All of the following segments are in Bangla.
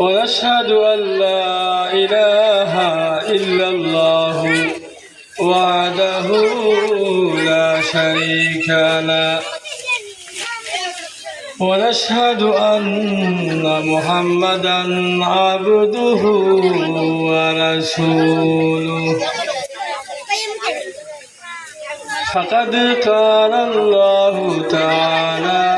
ونشهد أن لا إله إلا الله وحده لا شريك له. ونشهد أن محمدا عبده ورسوله. فقد قال الله تعالى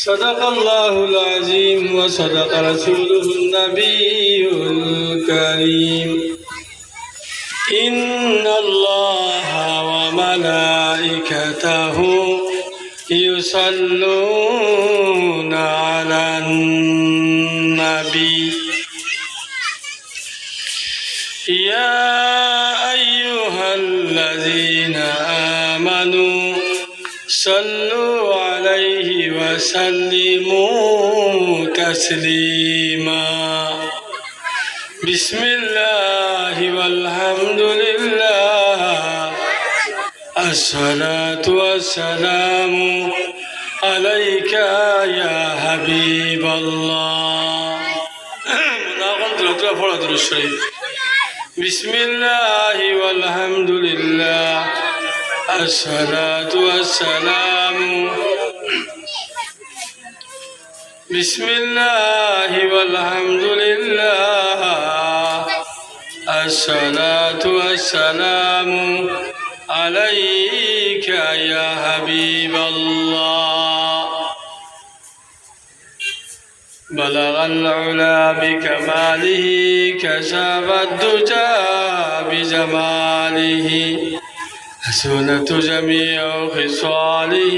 صدق الله العظيم وصدق رسوله النبي الكريم إن الله وملائكته يصلون على النبي يا أيها الذين آمنوا صلوا عليه وسلموا تسليما بسم الله والحمد لله الصلاة والسلام عليك يا حبيب الله بسم الله والحمد لله الصلاة والسلام بسم الله والحمد لله. الصلاة والسلام عليك يا حبيب الله. بلغ العلا بكماله كشف الدجى بجماله. حسنة جميع خصاله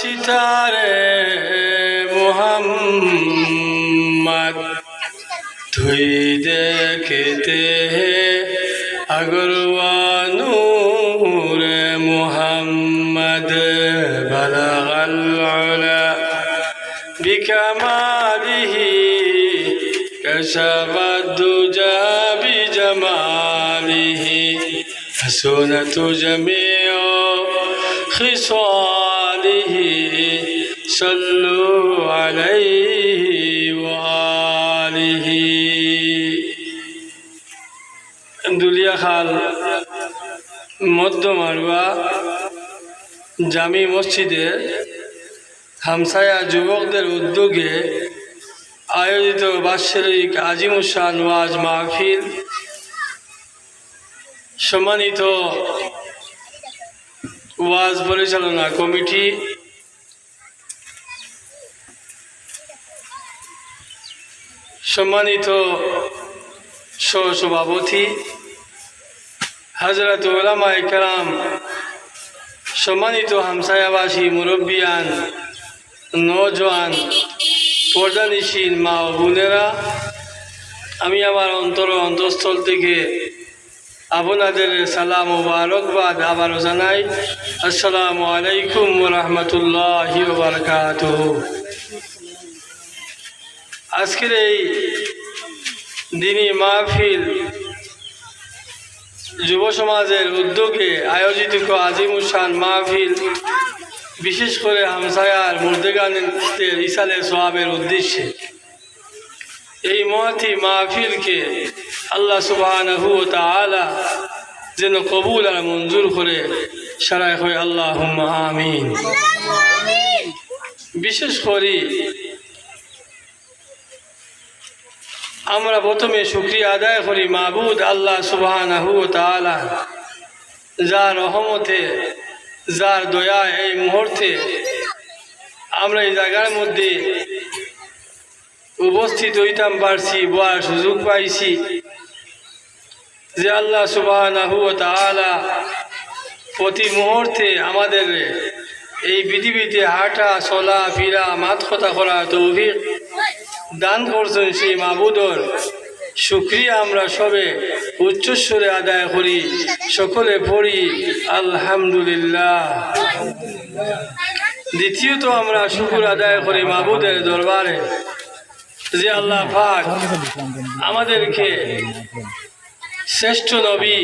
সিতারে মোহাম্মদ। তুই দেখতে আগরওয়ানুর মোহাম্মদ বালাগাল আলা বিকামালিহি কশাবাদুজা বিজমালিহি حسنة جميع خصال صلوا عليه وآله দুলিয়া খাল মধ্য মারুয়া জামি মসজিদে হামসায়া যুবকদের উদ্যোগে আয়োজিত বাৎসরিক আজিমুসান ওয়াজ মাহফিল সম্মানিত ওয়াজ পরিচালনা কমিটি সম্মানিত সহসভাপতি হজরত ওলামা একরাম সম্মানিত হামসায়াবাসী, মুরব্বিয়ান নজওয়ান পর্দানিসীন মা ও বোনেরা, আমি আমার অন্তর অন্তঃস্থল থেকে আপনাদের সালাম ও বারকবাদ আবারও জানাই, আসসালামু আলাইকুম রহমতুল্লাহ বারকাত আজকের এই দিনী মাহফিল যুব সমাজের উদ্যোগে আয়োজিত আজিমুসান মাহফিল, বিশেষ করে হামসায়ার মুর্দেগানের ইসালের সোয়াবের উদ্দেশ্যে। এই মহতি মাহফিলকে আল্লাহ তাআলা যেন কবুল আর মঞ্জুর করে সারাই হয় আল্লাহ আমিন। বিশেষ করে আমরা প্রথমে শুক্রিয়া আদায় করি মাহবুদ আল্লাহ সুবহানাহু ওয়া তাআলা যার রহমতে, যার দয়া এই মুহূর্তে আমরা এই জায়গার মধ্যে উপস্থিত হইতাম পারছি, বলার সুযোগ পাইছি যে আল্লাহ সুবহানাহু ওয়া তাআলা প্রতি মুহূর্তে আমাদের এই পৃথিবীতে হাঁটা, চলা, ফিরা, মাত কথা করা তৌফিক দান করছেন সেই মাবুদর। শুক্রিয়া আমরা সবে উচ্চস্বরে আদায় করি। সকলে পড়ি, আলহামদুলিল্লাহ। দ্বিতীয়ত আমরা শুকুর আদায় করি মাবুদের দরবারে, যে আল্লাহ পাক আমাদেরকে শ্রেষ্ঠ নবী